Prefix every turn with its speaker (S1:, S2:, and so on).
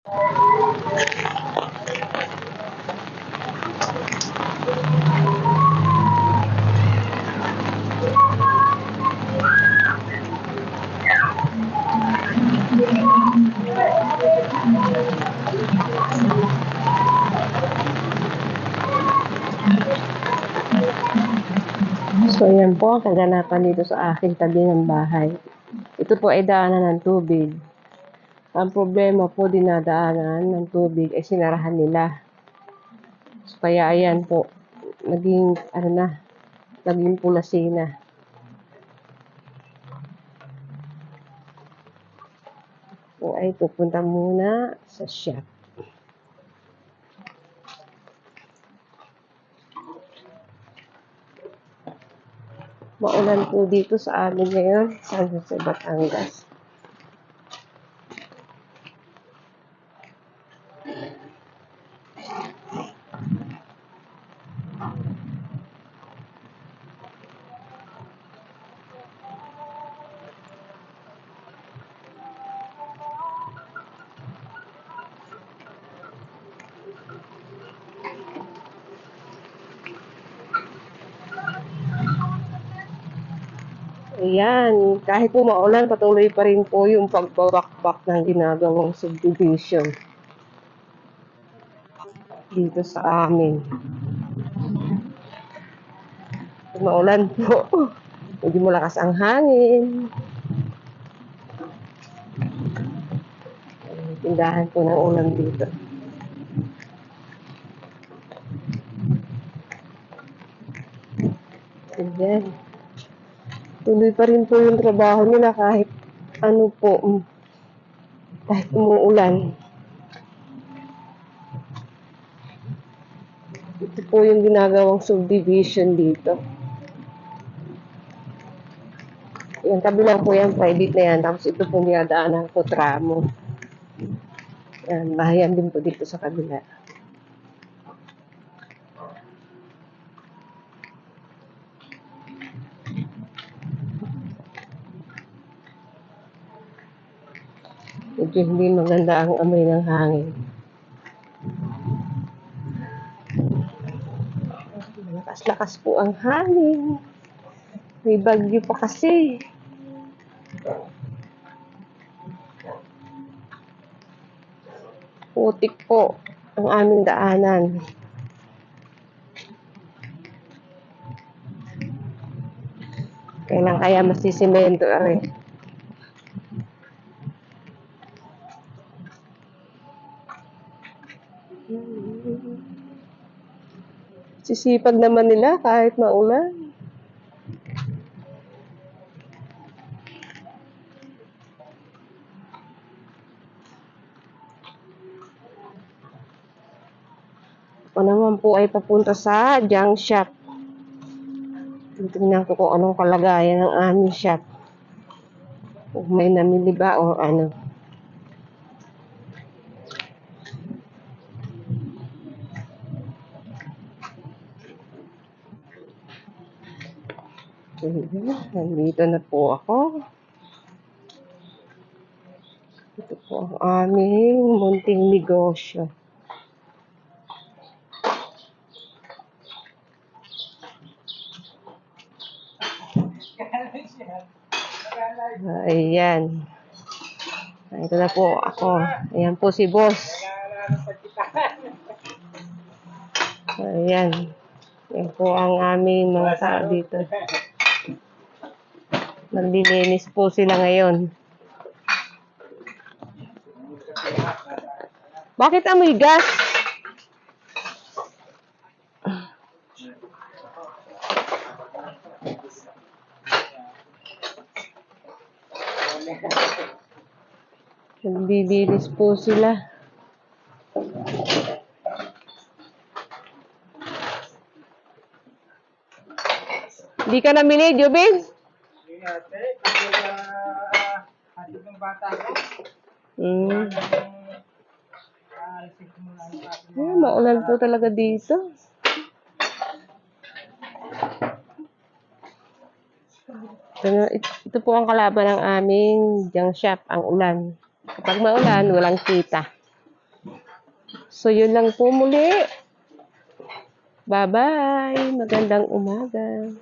S1: So, yan po ang kaganapan dito sa aking tabi ng bahay. Ito po ay daanan ng tubig. Ang problema po dinadaanan ng tubig ay sinarahan nila. So, kaya ayan po, naging, ano na, naging pulasi na. So, ay pupunta muna sa shop. Maulan po dito sa amin ngayon, Jose, Batangas. Ayan, kahit po maulan, patuloy pa rin po yung pagbabakbak ng ginagawang subdivision dito sa amin. Maulan po, medyo malakas ang hangin. Tindahan po ng ulam dito. Ayan. Tuloy pa rin po yung trabaho nila kahit ano po, mm, kahit umuulan. Ito po yung ginagawang subdivision dito. Yan, tabi lang po yan, private na yan. Tapos ito po dinadaanan ko tramo. Yan, bahayan din po dito sa kabila. Medyo hindi maganda ang amoy ng hangin. Lakas-lakas po ang hangin. May bagyo pa kasi. Putik po ang aming daanan. Kailan kaya masisimento rin? Sisipag naman nila kahit maulan. Ako naman po ay papunta sa junk shop. Tingnan ko kung anong kalagayan ng aming shop. Kung may namili ba o ano. Nandito na po ako. Ito po ang aming munting negosyo. Ayan. Ito na po ako. Ayan po si boss. Ayan. Yan po ang aming mga dito. Naglilinis po sila ngayon. Bakit amoy gas? Naglilinis po sila. Hindi ka namili, Jubin?
S2: Hindi ate, kasi uh, hatid ng bata ko. Ating
S1: Eh, maulan po talaga dito. Ito, ito po ang kalaban ng aming junk shop, ang ulan. Kapag maulan, walang kita. So, yun lang po muli. Bye-bye. Magandang umaga.